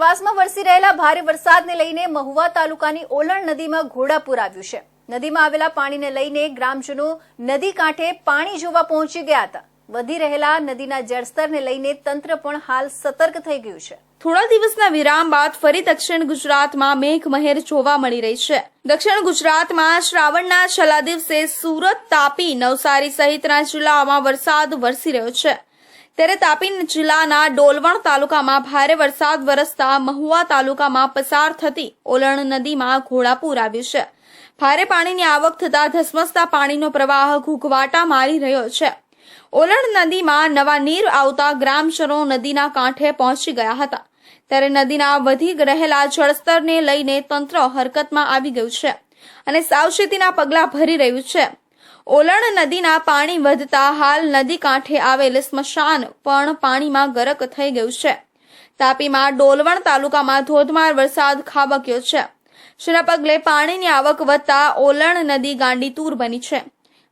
ઉપરવાસમાં વરસી રહેલા ભારે વરસાદને લઈને મહુવા તાલુકાની ઓલણ નદીમાં ઘોડાપુર આવ્યું છે. નદીમાં આવેલા પાણીને લઈને ગ્રામજનો નદી કાંઠે પાણી જોવા પહોંચી ગયા હતા. વધી રહેલા નદીના જળસ્તરને લઈને તંત્ર પણ હાલ સતર્ક થઈ ગયું છે. થોડા દિવસના વિરામ બાદ ફરી દક્ષિણ ગુજરાતમાં મેઘમહેર જોવા મળી રહી છે. દક્ષિણ ગુજરાતમાં શ્રાવણના છેલ્લા દિવસે સુરત તાપી નવસારી સહિતના જિલ્લાઓમાં વરસાદ વરસી રહ્યો છે. ત્યારે તાપી જિલ્લાના ડોલવણ તાલુકામાં ભારે વરસાદ વરસતા મહુવા તાલુકામાં પસાર થતી ઓલણ નદીમાં ઘોડાપૂર આવ્યું છે. ભારે પાણીની આવક થતા ધસમસતા પાણીનો પ્રવાહ ઘૂઘવાટા મારી રહ્યો છે. ઓલણ નદીમાં નવા નીર આવતા ગ્રામજનો નદીના કાંઠે પહોંચી ગયા હતા. ત્યારે નદીના વધી રહેલા જળસ્તરને લઈને તંત્ર હરકતમાં આવી ગયું છે અને સાવચેતીના પગલાં ભરી રહ્યું છે. ઓલણ નદીના પાણી વધતા હાલ નદી કાંઠે આવેલ સ્મશાન પણ પાણીમાં ગરક થઈ ગયું છે. તાપીમાં ડોલવણ તાલુકામાં ધોધમાર વરસાદ ખાબક્યો છે. જેના પગલે પાણીની આવક વધતા ઓલણ નદી ગાંડીતુર બની છે.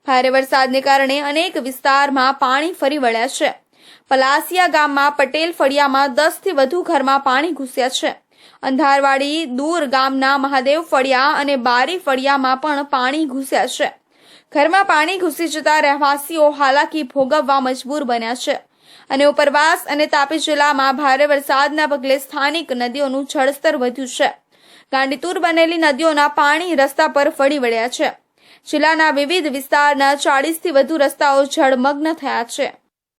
ભારે વરસાદને કારણે અનેક વિસ્તારમાં પાણી ફરી વળ્યા છે. પલાસિયા ગામમાં પટેલ ફળિયામાં દસથી વધુ ઘરમાં પાણી ઘૂસ્યા છે. અંધારવાડી દૂર ગામના મહાદેવ ફળિયા અને બારી ફળિયામાં પણ પાણી ઘૂસ્યા છે. ઘરમાં પાણી ઘૂસી જતા રહેવાસીઓ હાલાકી ભોગવવા મજબૂર બન્યા છે. અને ઉપરવાસ અને તાપી જિલ્લામાં ભારે વરસાદના પગલે સ્થાનિક નદીઓનું જળસ્તર વધ્યું છે. ગાંડીતુર બનેલી નદીઓના પાણી રસ્તા પર ફળી વળ્યા છે. જિલ્લાના વિવિધ વિસ્તારના ચાળીસથી વધુ રસ્તાઓ જળમગ્ન થયા છે.